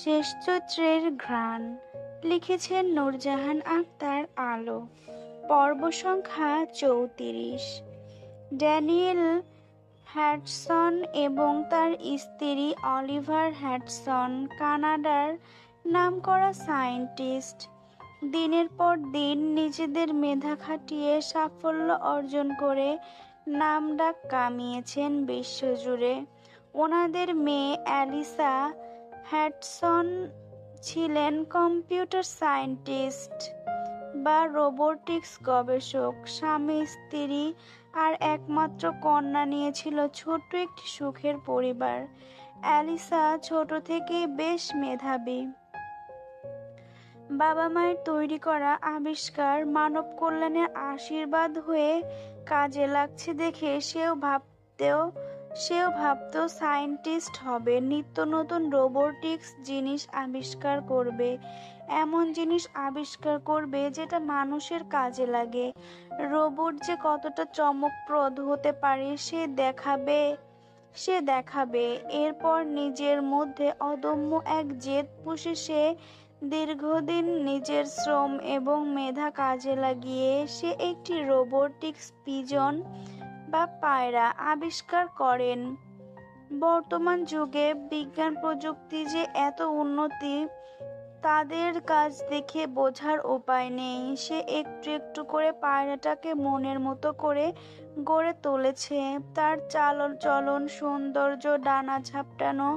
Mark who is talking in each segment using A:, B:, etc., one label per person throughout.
A: শেষ ঘ্রাণ, লিখেছেন নূরজাহান আক্তার আলো, পর্ব সংখ্যা চৌত্রিশ। ড্যানিয়েল হ্যাডসন এবং তার স্ত্রী অলিভার হ্যাডসন কানাডার নামকরা সায়েন্টিস্ট, দিনের পর দিন নিজেদের মেধা খাটিয়ে সাফল্য অর্জন করে নামডাক কামিয়েছেন বিশ্বজুড়ে। ওনাদের মেয়ে অ্যালিসা হ্যাডসন ছিলেন কম্পিউটার সায়েন্টিস্ট বা রোবোটিক্স গবেষক। স্বামী, স্ত্রী আর একমাত্র কন্যা নিয়েছিল ছোট্ট একটি সুখের পরিবার। অ্যালিসা ছোট থেকেই বেশ মেধাবী। বাবা মায়ের তৈরি করা আবিষ্কার মানব কল্যাণের আশীর্বাদ হয়ে কাজে লাগছে দেখে সেও ভাবতেও সেও ভাবতো সায়েন্টিস্ট হবে, নিত্য নতুন রোবোটিক্স জিনিস আবিষ্কার করবে, এমন জিনিস আবিষ্কার করবে যেটা মানুষের কাজে লাগে। রোবট যে কতটা চমকপ্রদ হতে পারে, সে দেখাবে সে দেখাবে। এরপর নিজের মধ্যে অদম্য এক জেদ পুষে সে দীর্ঘদিন নিজের শ্রম এবং মেধা কাজে লাগিয়ে সে একটি রোবোটিক্স পিজন বা পায়রা আবিষ্কার করেন। বর্তমান যুগে বিজ্ঞান প্রযুক্তি যে এত উন্নতি, তাদের কাজ দেখে বোঝার উপায় নেই। সে একটু একটু করে পায়রাটাকে মনের মতো করে গড়ে তুলেছে। তার চালন চলন, সৌন্দর্য, ডানা ঝাপটানো,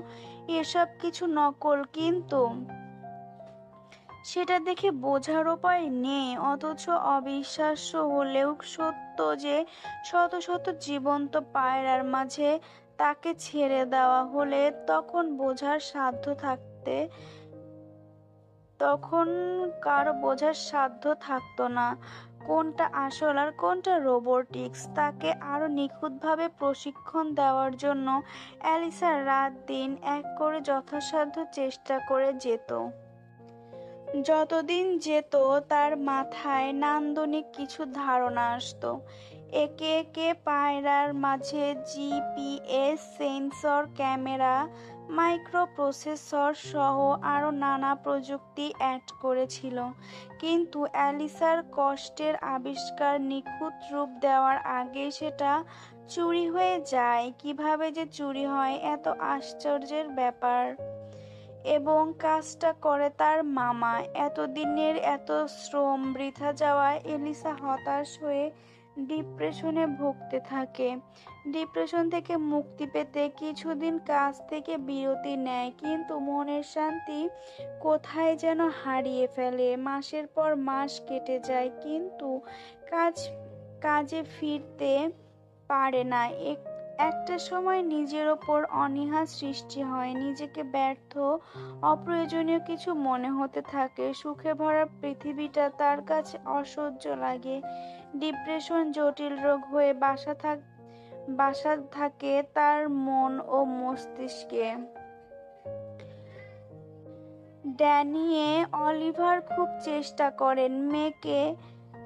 A: এসব কিছু নকল, কিন্তু সেটা দেখে বোঝার উপায় নেই, অথচ অবিশ্বাস্য হলেও সত্য যে শত শত জীবন্ত পায়রার মাঝে তাকে ছেড়ে দেওয়া হলে তখন বোঝার সাধ্য থাকতে, তখন কারও বোঝার সাধ্য থাকতো না। কোনটা আসল আর কোনটা রোবোটিক্স, তাকে আরও নিখুঁতভাবে প্রশিক্ষণ দেওয়ার জন্য অ্যালিসা রাত দিন এক করে যথাসাধ্য চেষ্টা করে যেত। যতদিন যেত, তার মাথায় নান্দনিক কিছু ধারণা আসতো। একে একে পায়রার মাঝে GPS sensor, camera micro processor সহ আরও নানা প্রযুক্তি অ্যাড করেছিল। কিন্তু অ্যালিসার কষ্টের আবিষ্কার নিখুঁত রূপ দেওয়ার আগে সেটা চুরি হয়ে যায়। কীভাবে যে চুরি হয়, এত আশ্চর্যের ব্যাপার। এবং কাজটা করে তার মামা। এতদিনের এত শ্রম বৃথা যাওয়ায় এলিসা হতাশ হয়ে ডিপ্রেশনে ভুগতে থাকে। ডিপ্রেশন থেকে মুক্তি পেতে কিছুদিন কাজ থেকে বিরতি নেয়, কিন্তু মনের শান্তি কোথায় যেন হারিয়ে ফেলে। মাসের পর মাস কেটে যায়, কিন্তু কাজ, কাজে ফিরতে পারে না। এক একটা সময় নিজের ওপর অনীহা সৃষ্টি হয়, নিজেকে ব্যর্থ, অপ্রয়োজনীয় কিছু মনে হতে থাকে, সুখে ভরা পৃথিবীটা তার কাছে অসহ্য লাগে, ডিপ্রেশন জটিল রোগ হয়ে বাসা থাক, বাসা থাকে তার মন ও মস্তিষ্কে। ড্যানিয়ে অলিভার খুব চেষ্টা করেন, মেয়েকে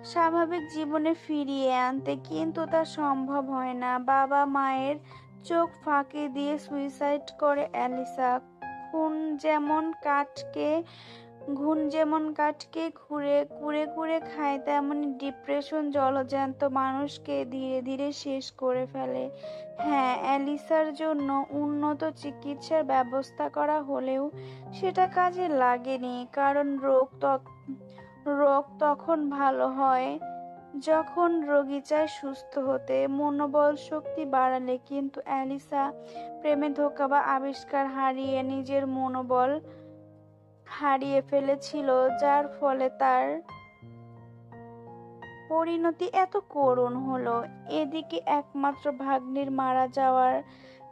A: স্বাভাবিক জীবনে ফিরিয়ে আনতে কিন্তু তা সম্ভব হয় না। বাবা মায়ের চোখ ফাঁকি দিয়ে সুইসাইড করে অ্যালিসা। খুন যেমন কাঠকে, ঘুণ যেমন কাঠকে ঘুরে, কুড়ে কুড়ে খায়, তেমনি ডিপ্রেশন জলজান্ত মানুষকে ধীরে ধীরে শেষ করে ফেলে। হ্যাঁ অ্যালিসার জন্য উন্নত চিকিৎসার ব্যবস্থা করা হলেও সেটা কাজে লাগেনি, কারণ রোগ রোগ তখন ভালো হয়। যখন রোগী চায় সুস্থ হতে, মনোবল শক্তি বাড়ালে কিন্তু অ্যালিসা প্রেমে ধোকা বা আবিষ্কার হারিয়ে নিজের মনোবল হারিয়ে ফেলেছিল, যার ফলে তার পরিণতি এত করুণ হলো। এদিকে একমাত্র ভাগ্নির মারা যাওয়ার,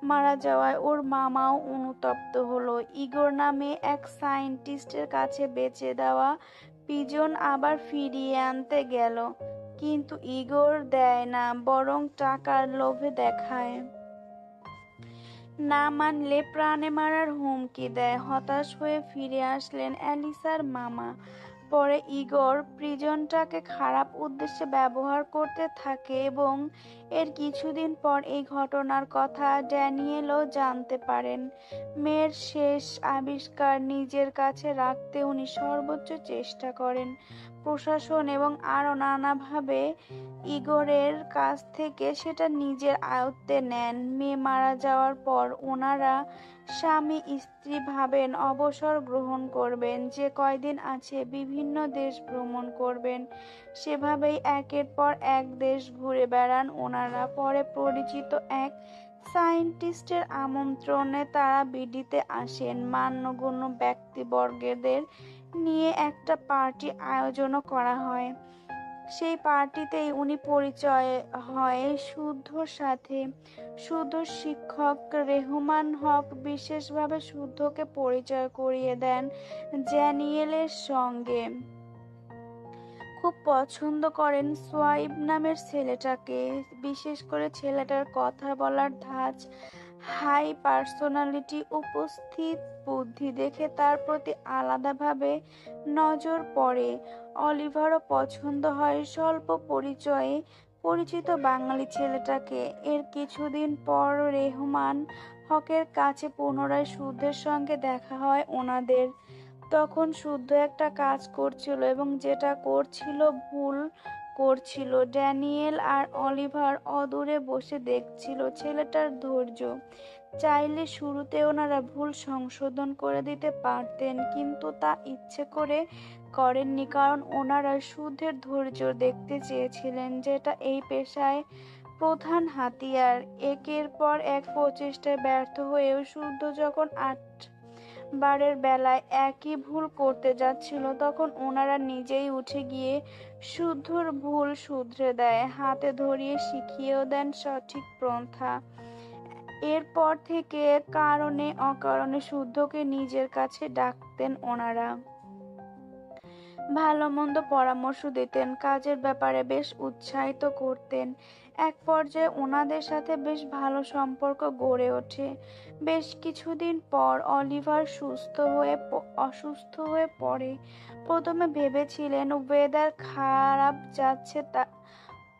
A: মারা যাওয়ায় ওর মামাও অনুতপ্ত হলো। ইগোর নামে এক সায়েন্টিস্টের কাছে বেঁচে দেওয়া পিজন আবার ফিরিয়ে আনতে গেল, কিন্তু ইগোর দেয় না, বরং টাকার লোভে দেখায়। না মানলে প্রাণে মারার হুমকি দেয়। হতাশ হয়ে ফিরে আসলেন অ্যালিসার মামা। পরে ইগর প্রিজনটাকে খারাপ উদ্দেশ্যে ব্যবহার করতে থাকে এবং এর কিছুদিন পর এই ঘটনার কথা ড্যানিয়েলও জানতে পারেন। মেয়ের শেষ আবিষ্কার নিজের কাছে রাখতে উনি সর্বোচ্চ চেষ্টা করেন। প্রশাসন এবং আরও নানাভাবে ইগরের কাছ থেকে সেটা নিজের আয়ত্তে নেন। মেয়ে মারা যাওয়ার পর ওনারা স্বামী স্ত্রী ভাবেন অবসর গ্রহণ করবেন, যে কয়দিন আছে বিভিন্ন দেশ ভ্রমণ করবেন। সেভাবেই একের পর এক দেশ ঘুরে বেড়ান ওনারা। পরে পরিচিত এক সায়েন্টিস্টের আমন্ত্রণে তারা বিডিতে আসেন। মান্যগণ্য ব্যক্তিবর্গদের নিয়ে একটা পার্টি আয়োজনও করা হয়। সেই পার্টিতেই উনি পরিচয় হয় শুদ্ধর সাথে। শুদ্ধ শিক্ষক রেহমান হক বিশেষভাবে শুদ্ধকে পরিচয় করিয়ে দেন জ্যানিয়েলের সঙ্গে। খুব পছন্দ করেন সোয়াইব নামের ছেলেটাকে। বিশেষ করে ছেলেটার কথা বলার ধাঁচ, হাই পার্সোনালিটি, উপস্থিত বুদ্ধি দেখে তার প্রতি আলাদাভাবে নজর পড়ে। অলিভারও পছন্দ হয় স্বল্প পরিচয়ে পরিচিত বাঙালি ছেলেটাকে। এর কিছুদিন পর রেহমান হকের কাছে পুনরায় শুদ্ধের সঙ্গে দেখা হয় ওনাদের। তখন শুদ্ধ একটা কাজ করছিল এবং যেটা করছিল ভুল করছিল। ড্যানিয়েল আর অলিভার অদূরে বসে দেখছিল ছেলেটার ধৈর্য। চাইলে শুরুতে ওনারা ভুল সংশোধন করে দিতে পারতেন, কিন্তু তা ইচ্ছে করে করেননি কারণ ওনারা শুদ্ধের ধৈর্য দেখতে চেয়েছিলেন যেটা এই পেশায় প্রধান হাতিয়ার। একের পর এক প্রচেষ্টায় ব্যর্থ হয়েও শুদ্ধ যখন আট বারের বেলায় একই ভুল করতে যাচ্ছিল, তখন ওনারা নিজেই উঠে গিয়ে শুদ্ধর ভুল শুধরে দেয়, হাতে ধরিয়ে শিখিয়েও দেন সঠিক পন্থা। এরপর থেকে কারণে অকারণে শুদ্ধকে নিজের কাছে ডাকতেন ওনারা। ভালো মন্দ পরামর্শ দিতেন, কাজের ব্যাপারে বেশ উৎসাহিত করতেন। এক পর্যায়ে ওনাদের সাথে বেশ ভালো সম্পর্ক গড়ে ওঠে। বেশ কিছুদিন পর অলিভার সুস্থ হয়ে অসুস্থ হয়ে পড়ে। প্রথমে ভেবেছিলেন ওয়েদার খারাপ যাচ্ছে তা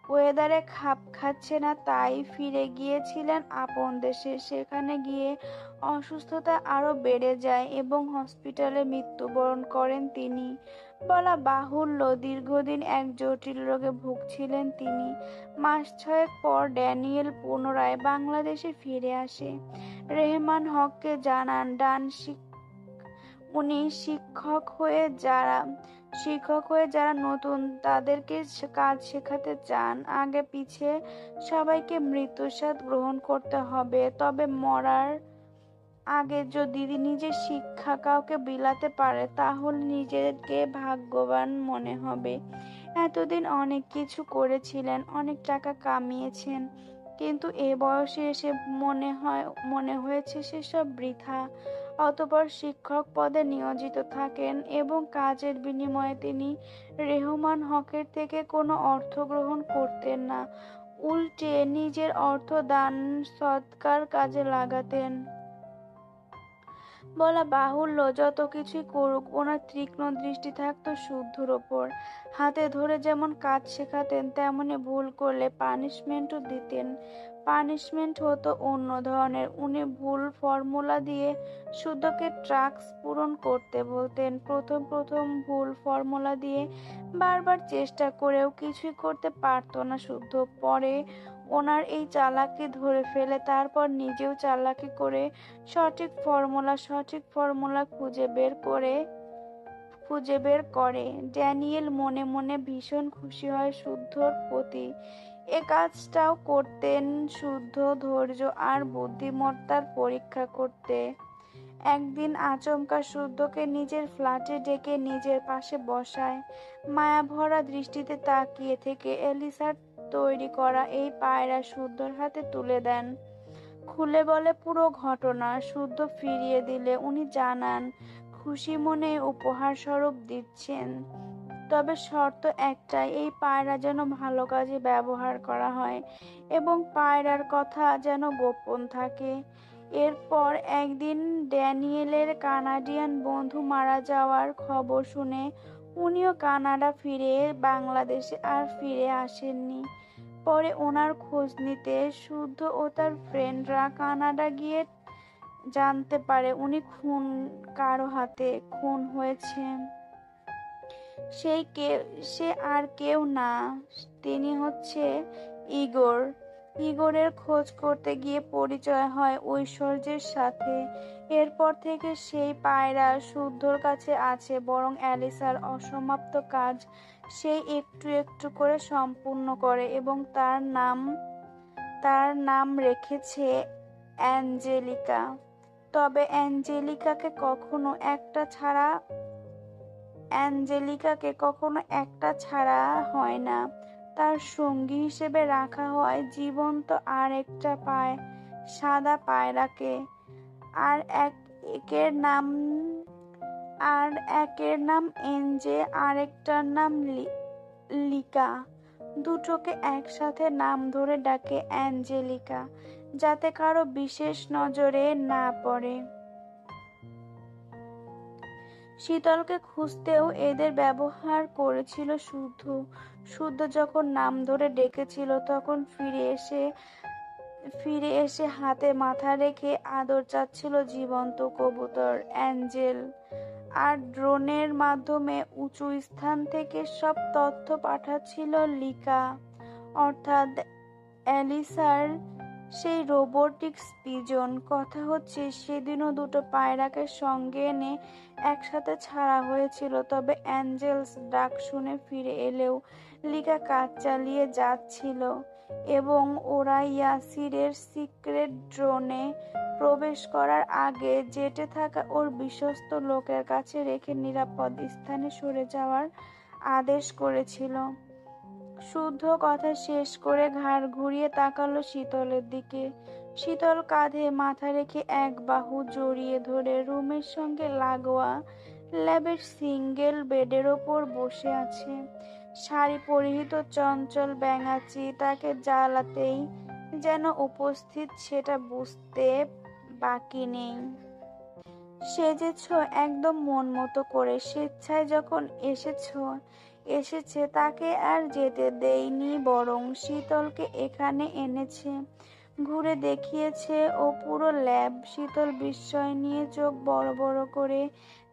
A: ওয়েদারে খাপ খাচ্ছে না, তাই ফিরে গিয়েছিলেন আপন দেশে। সেখানে গিয়ে অসুস্থতা আরও বেড়ে যায় এবং হসপিটালে মৃত্যুবরণ করেন তিনি। বলা বাহুল্য দীর্ঘদিন এক জটিল রোগে ভুগছিলেন তিনি। মাস ছয়েক পর ড্যানিয়েল পুনরায় বাংলাদেশে ফিরে আসে। রেহমান হককে জানান, ডান উনি শিক্ষক হয়ে যারা, শিক্ষক হয়ে যারা নতুন, তাদেরকে কাজ শেখাতে চান। আগে পিছে সবাইকে মৃত্যুস্বাদ গ্রহণ করতে হবে, তবে মরার আগে যদি নিজের শিক্ষা কাউকে বিলাতে পারে, তাহলে নিজেকে ভাগ্যবান মনে হবে। এতদিন অনেক কিছু করেছিলেন, অনেক টাকা কামিয়েছেন, কিন্তু এ বয়সে এসে মনে হয়, মনে হয়েছে সেসব বৃথা। অতপর শিক্ষক পদে নিয়োজিত থাকেন এবং কাজের বিনিময়ে তিনি রেহমান হকের থেকে কোনো অর্থ গ্রহণ করতেন না। উল্টে নিজের অর্থ দান সৎকার কাজে লাগাতেন। বলা বাহুল্য, যত কিছুই করুক, ওনার তীক্ষ্ণ দৃষ্টি থাকতো শুদ্ধর ওপর। হাতে ধরে যেমন কাজ শেখাতেন, তেমনি ভুল করলে পানিশমেন্টও দিতেন। পানিশমেন্ট হতো অন্য ধরনের। উনি ভুল ফর্মুলা দিয়ে শুদ্ধকে ট্রাক্স পূরণ করতে বলতেন। প্রথম প্রথম ভুল ফর্মুলা দিয়ে বারবার চেষ্টা করেও কিছুই করতে পারতো না শুদ্ধ। পরে ওনার এই চালাকি ধরে ফেলে, তারপর নিজেও চালাকি করে সঠিক ফর্মুলা সঠিক ফর্মুলা খুঁজে বের করে, খুঁজে বের করে। ড্যানিয়েল মনে মনে ভীষণ খুশি হয় শুদ্ধর প্রতি। এ কাজটাও করতেন শুদ্ধ, ধৈর্য আর বুদ্ধিমত্তার পরীক্ষা করতে। একদিন আচমকা শুদ্ধকে নিজের ফ্ল্যাটে ডেকে নিজের পাশে বসায়। মায়াভরা দৃষ্টিতে তাকিয়ে থেকে এলিসার তৈরি করা এই পায়রা শুদ্ধর হাতে তুলে দেন। খুলে বলে পুরো ঘটনা, শুদ্ধ ফিরিয়ে দিলে উনি জানান, খুশি মনে উপহার স্বরূপ দিচ্ছেন। তবে শর্ত একটাই, এই পায়রা যেন ভালো কাজে ব্যবহার করা হয় এবং পায়রার কথা যেন গোপন থাকে। এরপর একদিন ড্যানিয়েলের কানাডিয়ান বন্ধু মারা যাওয়ার খবর শুনে উনিও কানাডা ফিরে, বাংলাদেশে আর ফিরে আসেননি। পরে ওনার খোঁজ নিতে শুদ্ধ ও তার ফ্রেন্ডরা কানাডা গিয়ে জানতে পারে উনি খুন কারও হাতে খুন হয়েছে। সেই কে, সে আর কেউ না। তিনি হচ্ছে ইগোর। ইগোরের খোঁজ করতে গিয়ে পরিচয় হয় ঐশ্বর্যের সাথে। এরপর থেকে সেই পায়রা শুদ্ধর কাছে আছে, বরং অ্যালিসার অসমাপ্ত কাজ সে একটু একটু করে সম্পূর্ণ করে এবং তার নাম তার নাম রেখেছে অ্যাঞ্জেলিকা। তবে অ্যাঞ্জেলিকাকে কখনো একটা ছাড়া, অ্যাঞ্জেলিকাকে কখনো একটা ছাড়া হয় না। তার সঙ্গী হিসেবে রাখা হয় জীবন্ত আর একটা পায়, সাদা পায়রাকে। আর এক একের নাম, আর একের নাম এনজে আরেকটার নাম লিকা। দুটোকে একসাথে নাম ধরে ডাকে অ্যাঞ্জেলিকা, যাতে কারও বিশেষ নজরে না পড়ে। শীতলকে খুঁজতেও এদের ব্যবহার করেছিল শুদ্ধ। শুদ্ধ যখন নাম ধরে ডেকেছিল, তখন ফিরে এসে ফিরে এসে হাতে মাথা রেখে আদর চাচ্ছিল জীবন্ত কবুতর অ্যাঞ্জেল। আর ড্রোনের মাধ্যমে উঁচু স্থান থেকে সব তথ্য পাঠাচ্ছিল লিকা। অর্থাৎ অ্যালিসার, সেই রোবোটিক্স পিজন কথা হচ্ছে, সেদিনও দুটো পায়রাকে সঙ্গে এনে একসাথে ছাড়া হয়েছিল। তবে অ্যাঞ্জেলস ডাক শুনে ফিরে এলেও লিকা কাজ চালিয়ে যাচ্ছিল। এবং ওরা ইয়াসিরের সিক্রেট ড্রোনে প্রবেশ করার আগে জেটে থাকা ওর বিশ্বস্ত লোকের কাছে রেখে নিরাপদ স্থানে সরে যাওয়ার আদেশ করেছিল। শুদ্ধ কথা শেষ করে ঘাড় ঘুরিয়ে তাকালো শীতলের দিকে। শীতল কাঁধে মাথা রেখে এক বাহু জড়িয়ে ধরে রুমের সঙ্গে লাগোয়া ল্যাবের সিঙ্গেল বেডের ওপর বসে আছে। শাড়ি পরিহিত চঞ্চল ব্যাঙাচি তাকে জ্বালাতেই যেন উপস্থিত সেটা বুঝতে বাকি নেই। সেজেছ একদম মন মতো করে, স্বেচ্ছায় যখন এসেছ, এসেছে তাকে আর যেতে দেয়নি, বরং শীতলকে এখানে এনেছে, ঘুরে দেখিয়েছে ও পুরো ল্যাব। শীতল বিস্ময় নিয়ে চোখ বড় বড় করে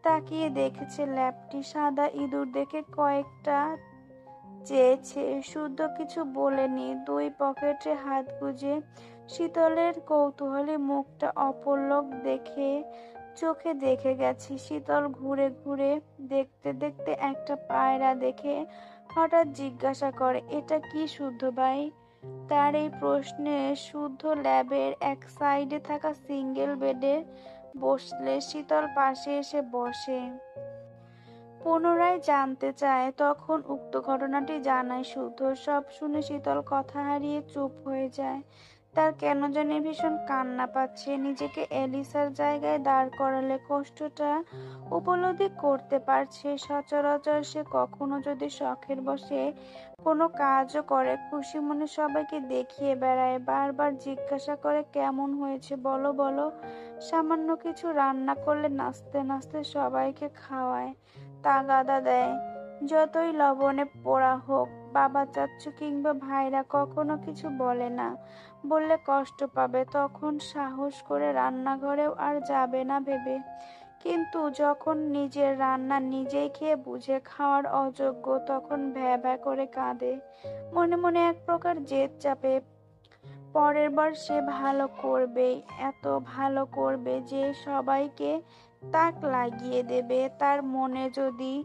A: তাকিয়ে দেখেছে ল্যাবটি সাদা ইঁদুর দেখে কয়েকটা চেয়েছে। শুদ্ধ কিছু বলেনি। দুই পকেটে হাত গুজে শীতলের কৌতূহলী মুখটা অপলক দেখে চোখে দেখে গেছি। শীতল ঘুরে ঘুরে দেখতে দেখতে একটা পায়রা দেখে হঠাৎ জিজ্ঞাসা করে, এটা কি শুদ্ধ ভাই? তার এই প্রশ্নে শুদ্ধ ল্যাবের এক সাইডে থাকা সিঙ্গেল বেডে বসলে শীতল পাশে এসে বসে। পুনরায় জানতে চায়, তখন উক্ত ঘটনাটি জানায় শুদ্ধ। সব শুনে শীতল কথা হারিয়ে চুপ হয়ে যায়। তার কেন জানি ভীষণ কান্না পাচ্ছে। নিজেকে এলিসার জায়গায় দাঁড় করালে কষ্টটা উপলব্ধি করতে পারছে। সচরাচর সে কখনো যদি শখের বসে কোনো কাজও করে, খুশি মনে সবাইকে দেখিয়ে বেড়ায়। বারবার জিজ্ঞাসা করে, কেমন হয়েছে? বলো বলো। সামান্য কিছু রান্না করলে নাচতে নাচতে সবাইকে খাওয়ায়। তাগাদা দেয়। যতই লবণে পোড়া হোক, বাবা চাচ্চু কিংবা ভাইরা কখনো কিছু বলে না। বললে কষ্ট পাবে, তখন সাহস করে রান্নাঘরেও আর যাবে না ভেবে। কিন্তু যখন নিজের রান্না নিজেই খেয়ে বুঝে খাওয়ার অযোগ্য, তখন ভ্যা ভ্যা করে কাঁদে। মনে মনে এক প্রকার জেদ চাপে। পরের বার সে ভালো করবে এত ভালো করবে যে সবাইকে তাক লাগিয়ে দেবে। তার মনে যদি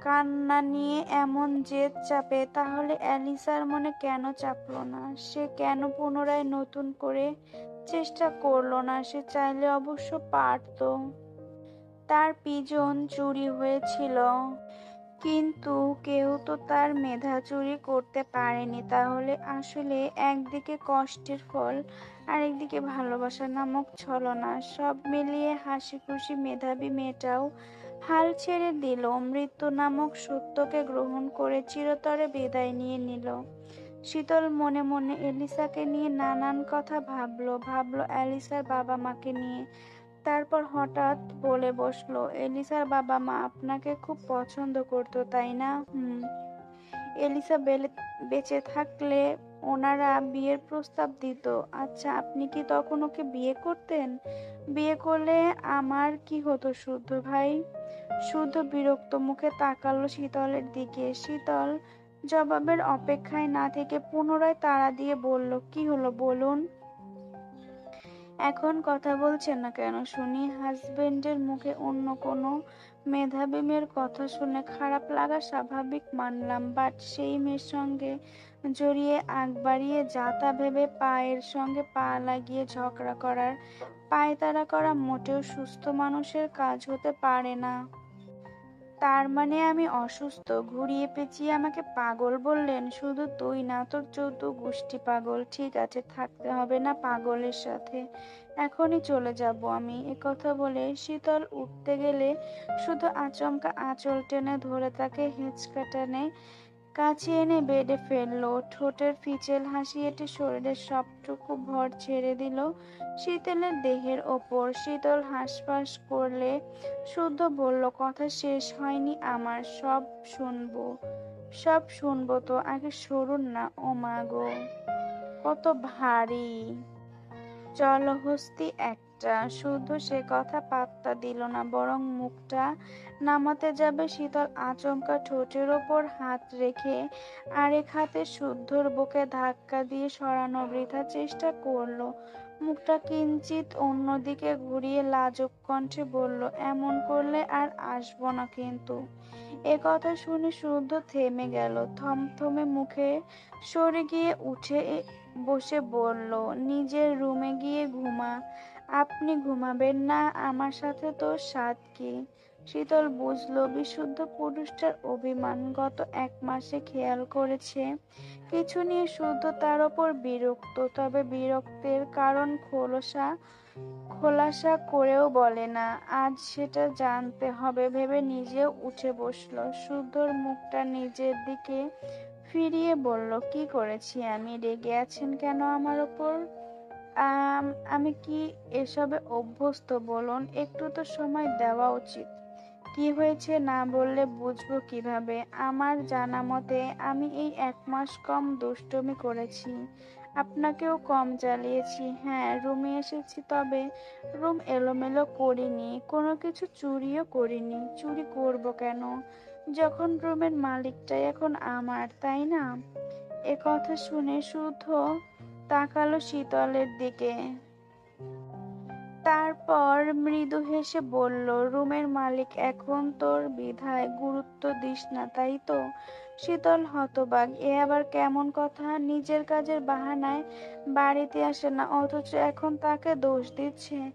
A: কান্না নিয়ে এমন জেদ চাপে, তাহলে অ্যালিসার মনে কেন চাপলো না? সে কেন পুনরায় নতুন করে চেষ্টা করল না? সে চাইলে অবশ্য পারত। তার পিজন চুরি হয়েছিল। কিন্তু কেউ তো তার মেধা চুরি করতে পারেনি। তাহলে আসলে একদিকে কষ্টের ফল আরেকদিকে ভালোবাসা নামক ছলনা, সব মিলিয়ে হাসি খুশি মেধাবী মেয়েটাও হাল ছেড়ে দিল। মৃত্যু নামক সত্যকে গ্রহণ করে চিরতরে বিদায় নিয়ে নিল। শীতল মনে মনে এলিসাকে নিয়ে নানান কথা ভাবলো ভাবলো এলিসার বাবা মাকে নিয়ে। তারপর হঠাৎ বলে বসল, এলিসার বাবা মা আপনাকে খুব পছন্দ করতো, তাই না? হুম। এলিসা বেঁচে থাকলে ওনারা বিয়ের প্রস্তাব দিত। আচ্ছা আপনি কি তখন ওকে বিয়ে করতেন? বিয়ে করলে আমার কি হতো শুদ্ধ ভাই? শুদ্ধ বিরক্ত মুখে তাকালো শীতলের দিকে। শীতল জবাবের অপেক্ষায় না থেকে পুনরায় তাড়া দিয়ে বলল, কি হলো বলুন? এখন কথা বলছেন না কেন শুনি, হাজবেন্ডের মুখে অন্য কোনো মেধাবী মেয়ের কথা শুনে খারাপ লাগা স্বাভাবিক মানলাম বাট সেই মেয়ের সঙ্গে জড়িয়ে আগ বাড়িয়ে যাতা ভেবে পায়ের সঙ্গে পা লাগিয়ে ঝগড়া করার, পায়তারা করা মোটেও সুস্থ মানুষের কাজ হতে পারে না। তার মানে আমি অসুস্থ। ঘুরিয়ে পেঁচিয়ে আমাকে পাগল বললেন, শুধু তুই না, তোর চৌদ্দ গোষ্ঠী পাগল। ঠিক আছে, থাকতে হবে না পাগলের সাথে। এখনই চলে যাব আমি। কথা বলে শীতল উঠতে গেলে শুধু আচমকা আঁচল টেনে ধরে তাকে হেঁচকা টেনে কাছে এনে বেডে ফেলল। ঠোঁটের ফিচেল হাসি এটে শরীরের সবটুকু ভর ছেড়ে দিল শীতলের দেহের ওপর। শীতল হাঁসফাঁস করলে শুদ্ধ বলল, কথা শেষ হয়নি আমার, সব শুনব সব শুনব তো, আগে সরুন না, ও মা গো, কত ভারী। জলহস্তি একটা শুদ্ধ সে কথা পাত্তা দিল না, বরং মুখটা নামাতে যাবে শীতল আচমকা ঠোঁটের ওপর হাত রেখে আরেক হাতে শুদ্ধর বুকে ধাক্কা দিয়ে সরানো বৃথা চেষ্টা করল। মুখটা কিঞ্চিত অন্যদিকে ঘুরিয়ে লাজক কণ্ঠে বলল, এমন করলে আর আসব না কিন্তু। এ কথা শুনে শুদ্ধ থেমে গেল, থমথমে মুখে সরে গিয়ে উঠে বসে বলল, নিজের রুমে গিয়ে ঘুমা। আপনি ঘুমাবেন না, আমার সাথে তো সাত কি? শীতল বুঝলো বিশুদ্ধ পুরুষটার অভিমান গত এক মাসে খেয়াল করেছে। কিছু নিয়ে শুদ্ধ তার ওপর বিরক্ত, তবে বিরক্তের কারণ খোলসা, খোলাসা করেও বলে না। আজ সেটা জানতে হবে, ভেবে নিজেও উঠে বসল। শুদ্ধর মুখটা নিজের দিকে ফিরিয়ে বলল, কি করেছি আমি? রেগে আছেন কেন আমার ওপর? আম, কি এসবে অভ্যস্ত বলুন? একটু তো সময় দেওয়া উচিত। কি হয়েছে না বললে বুঝব কীভাবে? আমার জানা মতে আমি এই এক মাস কম দুষ্টমি করেছি। আপনাকেও কম জ্বালিয়েছি। হ্যাঁ রুমে এসেছি তবে রুম এলোমেলো করিনি। কোনো কিছু চুরিও করিনি। চুরি করব কেন? যখন রুমের মালিকটাই এখন আমার তাই না? এ কথা শুনে শুদ্ধ তাকালো শীতলের দিকে। তারপর মৃদু হেসে বলল, রুমের মালিক, এখন তোর বিধায় গুরুত্ব দিস না, তাই তো? শীতল হতবাক, এ আবার কেমন কথা? নিজের কাজের বাহানায় বাড়িতে আসে না, অথচ এখন তাকে দোষ দিচ্ছে।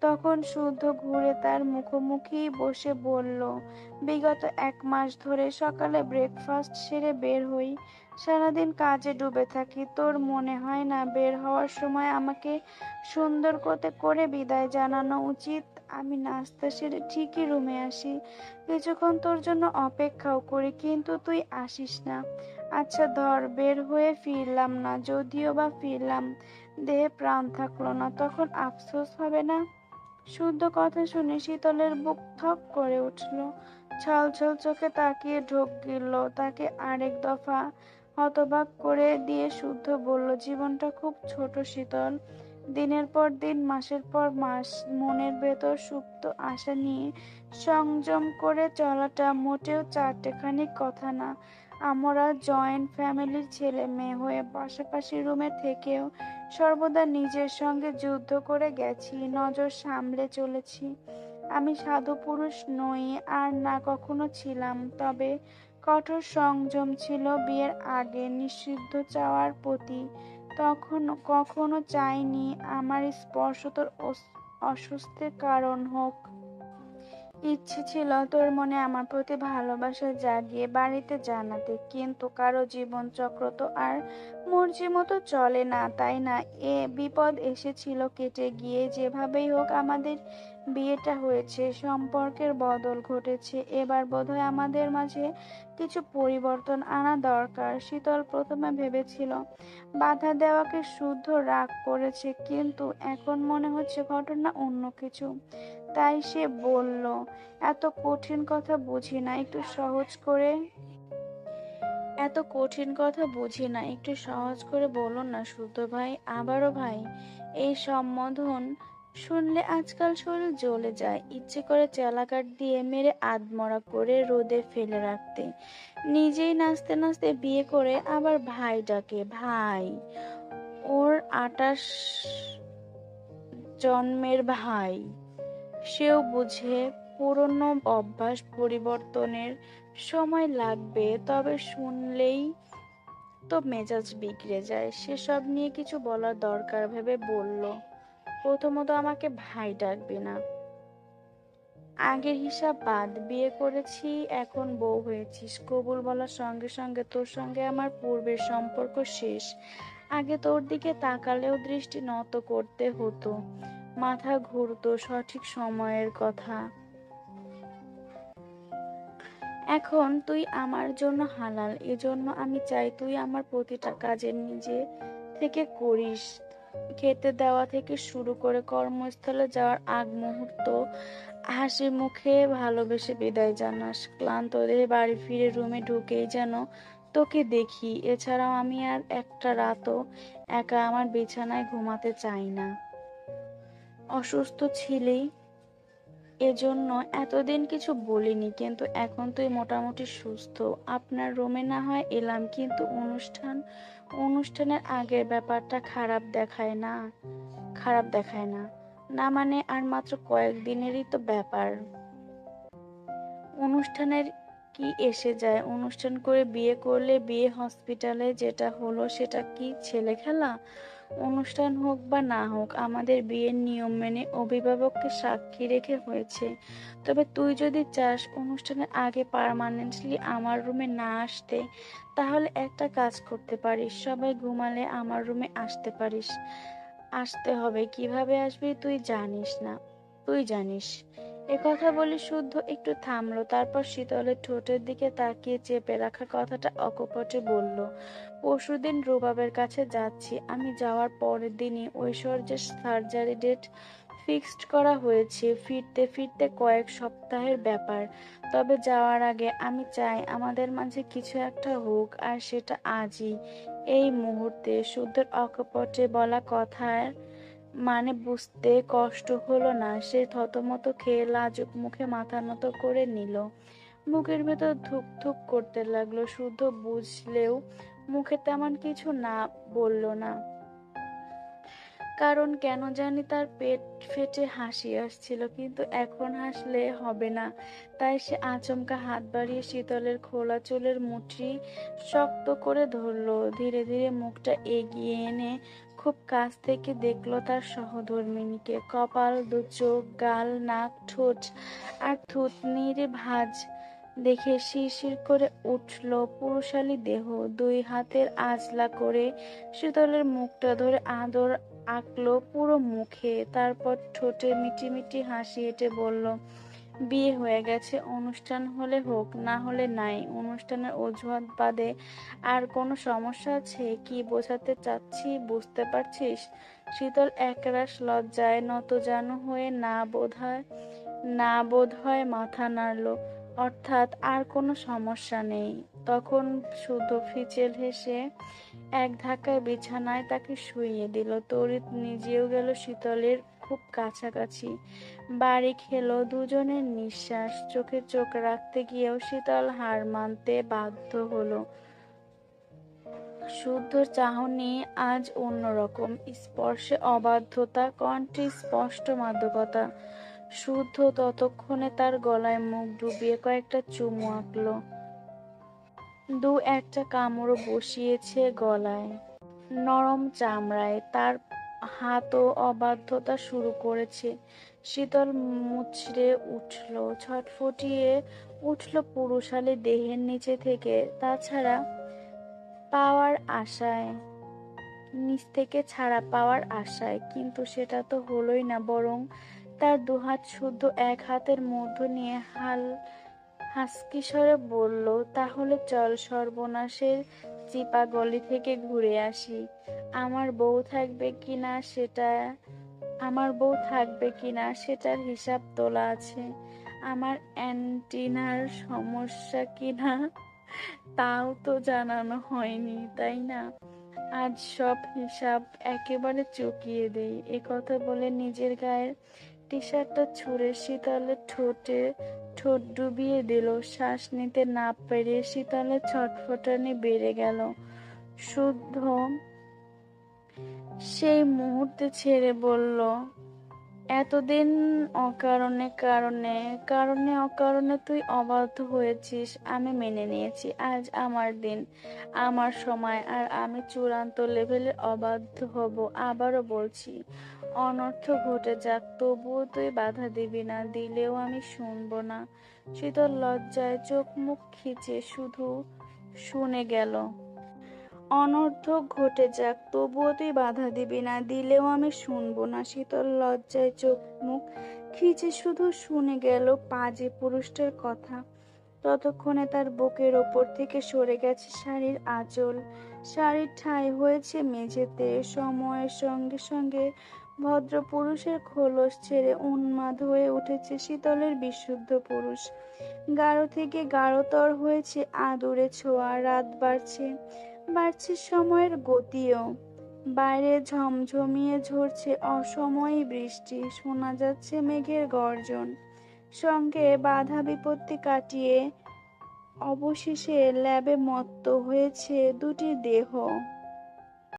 A: তখন শুদ্ধ ঘুরে তার মুখোমুখি বসে বলল, বিগত এক মাস ধরে সকালে ব্রেকফাস্ট সেরে বের হই সারাদিন কাজে ডুবে থাকি, তোর মনে হয় না বের হওয়ার সময় আমাকে সুন্দর করতে করে বিদায় জানানো উচিত? আমি নাস্তা সেরে ঠিকই রুমে আসি, কিছুক্ষণ তোর জন্য অপেক্ষাও করি, কিন্তু তুই আসিস না। আচ্ছা ধর, বের হয়ে ফিরলাম না, যদিও বা ফিরলাম, দেহে প্রাণ থাকল না, তখন আফসোস হবে না? শুদ্ধ কথা শুনে শীতলের বুক থক করে উঠল ছল ছল চোখে তাকিয়ে ঢোক গিলল, তাকে আরেক দফা হতবাক করে দিয়ে শুদ্ধ বলল, জীবনটা খুব ছোট শীতল। দিনের পর দিন, মাসের পর মাস, মনের ভেতর সুপ্ত আশা নিয়ে সংযম করে চলাটা মোটেও চারটেখানি কথা না। আমরা জয়েন্ট ফ্যামিলির ছেলে মেয়ে হয়ে পাশাপাশি রুমে থেকেও সর্বদা নিজের সঙ্গে যুদ্ধ করে গেছি, নজর সামলে চলেছি। আমি সাধু পুরুষ নই, আর না কখনো ছিলাম, তবে কঠোর সংযম ছিল বিয়ের আগে নিষিদ্ধ চাওয়ার প্রতি। তখন কখনো চাইনি, আমার স্পর্শ তোর অস- অস্বস্তির কারণ হোক। ইচ্ছে ছিল তোর মনে আমার প্রতি ভালোবাসা জাগিয়ে বাড়িতে জানাতে, কিন্তু কারও জীবন চক্র তো আর মর্জি মতো চলে না, তাই না? এ বিপদ এসেছিল কেটে গিয়ে যেভাবেই হোক আমাদের বিয়েটা হয়েছে, সম্পর্কের বদল ঘটেছে। এবার বোধহয় আমাদের মাঝে কিছু পরিবর্তন আনা দরকার, শীতল প্রথমে ভেবেছিল। বাধা দেওয়াকে শুদ্ধ রাগ করেছে, কিন্তু এখন মনে হচ্ছে ঘটনা অন্য কিছু। তাই সে বলল, এত কঠিন কথা বুঝি না, একটু সহজ করে এত কঠিন কথা বুঝি না, একটু সহজ করে বলুন না, শুদ্ধ ভাই, আবারও ভাই, এই সম্বোধন শুনলে আজকাল শরীর জ্বলে যায়। ইচ্ছে করে চেলাকাট দিয়ে মেরে আধমরা করে রোদে ফেলে রাখতে। নিজেই নাচতে নাচতে বিয়ে করে আবার ভাই ডাকে, ভাই, ওর আটাশ জন্মের ভাই। সেও বুঝে পুরনো অভ্যাস পরিবর্তনের সময় লাগবে, তবে শুনলেই তো মেজাজ বিগড়ে যায়। সেসব নিয়ে কিছু বলার দরকার, ভেবে বলল। প্রথমত আমাকে ভাই ডাকবে না। আগের হিসাব বাদ, বিয়ে করেছি, এখন বউ হয়েছিস। কবুল বলার সঙ্গে সঙ্গে তোর সঙ্গে আমার পূর্বের সম্পর্ক শেষ। আগে তোর দিকে তাকালেও দৃষ্টি নত করতে হতো। মাথা ঘুরতো সঠিক সময়ের কথা। এখন তুই আমার জন্য হালাল, এজন্য আমি চাই তুই আমার প্রতিটা কাজে নিজে থেকে করিস। খেতে দেওয়া থেকে শুরু করে কর্মস্থলে যাওয়ার আগ মুহূর্ত, হাসি মুখে ভালোবেসে বিদায় জানাস। ক্লান্ত দেহে বাড়ি ফিরে রুমে ঢুকেই যেন তোকে দেখি। এছাড়াও আমি আর একটা রাতও একা আমার বিছানায় ঘুমাতে চাই না। অসুস্থ ছিলি? এজন্য এতদিন কিছু বলিনি, কিন্তু এখন তুই মোটামুটি সুস্থ। আপনার রুমে না হয় এলাম, কিন্তু অনুষ্ঠান অনুষ্ঠানের আগের ব্যাপারটা খারাপ দেখায় না। খারাপ দেখায় না। না মানে আর মাত্র কয়েকদিনেরই তো ব্যাপার। অনুষ্ঠানের কি এসে যায়? অনুষ্ঠান করে বিয়ে করলে বিয়ে হসপিটালে যেটা হলো সেটা কি ছেলে খেলা? অনুষ্ঠান হোক বা না হোক, আমাদের বিয়ের নিয়ম মেনে অভিভাবককে সাক্ষী রেখে হয়েছে। তবে তুই যদি চাস অনুষ্ঠানের আগে পার্মানেন্টলি আমার রুমে না আসতে, তাহলে একটা কাজ করতে পারিস। সবাই ঘুমালে আমার রুমে আসতে পারিস। আসতে হবে। কীভাবে আসবি তুই জানিস না। তুই জানিস। কথা বলে শুদ্ধ একটু থামলো, তারপর শীতলের ঠোঁটের দিকে তাকিয়ে চেপে রাখা কথাটা অকপটে বলল, পরশুদিন রুবাবের কাছে যাচ্ছি। আমি যাওয়ার পরের দিনই ঐশ্বর্যের সার্জারি ডেট ফিক্সড করা হয়েছে। ফিরতে ফিরতে কয়েক সপ্তাহের ব্যাপার। তবে যাওয়ার আগে আমি চাই আমাদের মাঝে কিছু একটা হোক, আর সেটা আজই। এই মুহূর্তে শুদ্ধর অকপটে বলা কথার মানে বুঝতে কষ্ট হলো না। সে থতমত খেয়ে লাজুক মুখে মাথা নত করে নিল। মুখের ভেতর ধুক ধুক করতে লাগল। শুদ্ধ বুঝলেও মুখে তেমন কিছু না বলল না। কারণ কেন জানি তার পেট ফেটে হাসি আসছিল, কিন্তু এখন হাসলে হবে না। তাই সে আচমকা হাত বাড়িয়ে শীতলের খোলা চুলের মুঠি শক্ত করে ধরলো। ধীরে ধীরে মুখটা এগিয়ে এনে খুব কাছ থেকে দেখল তার সহধর্মিনীকে। কপাল, দু চোখ, গাল, নাক, ঠোঁট আর থুতনির ভাঁজ দেখে শিরশির করে উঠল পুরুষালী দেহ। দুই হাতের আজলা করে শীতলের মুখটা ধরে আদর আঁকলো পুরো মুখে। তারপর ঠোঁটে মিটি মিটি হাসি এঁটে বলল বিয়ে হয়ে গেছে, অনুষ্ঠান হলে হোক, না হলে নাই। অনুষ্ঠানের অজুহাত বাদে আর কোনো সমস্যা আছে কি বোঝাতে চাচ্ছি, বুঝতে পারছিস? শীতল একরাশ লজ্জায় নত জানু হয়ে না বোধ হয় না বোধ হয় মাথা নাড়ল। অর্থাৎ আর কোনো সমস্যা নেই। তখন শুধু ফিচেল হেসে এক ধাক্কায় বিছানায় তাকে শুইয়ে দিল। তরিত নিজেও গেল শীতলের খুব কাছাকাছি। বাড়ি খেলো দুজনের নিঃশ্বাস চোখে চোখ রাখতে গিয়েও শীতল হার মানতে বাধ্য হলো। শুদ্ধ চাহনি আজ অন্যরকম, স্পর্শে অবাধ্যতা, কণ্ঠে স্পষ্ট মাদকতা। শুদ্ধ ততক্ষণে তার গলায় মুখ ডুবিয়ে কয়েকটা চুমু আঁকলো। দু একটা কামড় বসিয়েছে গলায়। নরম চামড়ায় তার হাতও অবাধ্যতা শুরু করেছে। শীতল মুচড়ে উঠল, ছটফটিয়ে উঠল পুরুষালী দেহের নিচে থেকে। তাছাড়া পাওয়ার আশায়, নিচ থেকে ছাড়া পাওয়ার আশায়, কিন্তু সেটা তো হলোই না, বরং তার দুহাত শুদ্ধ এক হাতের মধ্য নিয়ে হাল হাসকি স্বরে বলল, তাহলে চল সর্বনাশের চিপা গলি থেকে ঘুরে আসি। আমার বউ থাকবে কিনা সেটা, আমার বউ থাকবে কিনা সেটার হিসাব তোলা আছে। আমার অ্যান্টিনার সমস্যা কিনা তাও তো জানানো হয়নি, তাই না? আজ সব হিসাব একেবারে চুকিয়ে দেই। এ কথা বলে নিজের গায়ের টি শার্টটা ছুঁড়ে শীতলের ঠোঁটে ঠোঁট ডুবিয়ে দিল। শ্বাস নিতে না পেরে শীতলে ছটফটানি বেড়ে গেল। শুদ্ধ সেই মুহূর্তে ছেড়ে বলল, এতদিন অকারণে কারণে কারণে অকারণে তুই অবাধ্য হয়েছিস। আমি মেনে নিয়েছি, আজ আমার দিন, আমার সময়, আর আমি চূড়ান্ত লেভেলে অবাধ্য হব। আবারও বলছি অনর্থ ঘটে যাক, তবুও তুই বাধা দিবি না, দিলেও আমি শুনব না। শীতল লজ্জায় চোখ মুখ খিচে শুধু শুনে গেল অনর্থক ঘটে যাক, তবুও তুই বাধা দিবি না, দিলেও আমি শুনব না। শীতল লজ্জায় চোখ মুখ খিচে শুধু শুনে গেল পাজে পুরুষটার কথা। ততক্ষণে তার বুকের ওপর থেকে সরে গেছে শাড়ির আঁচল। শাড়ির ঠাঁই হয়েছে মেঝেতে, সময়ের সঙ্গে সঙ্গে ভদ্র পুরুষের খোলস ছেড়ে উন্মাদ হয়ে উঠেছে শীতলের বিশুদ্ধ পুরুষ। গাঢ় থেকে গাঢ়তর হয়েছে আদুরে ছোঁয়া, রাত বাড়ছে। বাড়ছে সময়ের গতিও। বাইরে ঝমঝমিয়ে ঝরছে অসময়ী বৃষ্টি, শোনা যাচ্ছে মেঘের গর্জন। সঙ্গে বাধা বিপত্তি কাটিয়ে অবশেষে ল্যাবে মত্ত হয়েছে দুটি দেহ।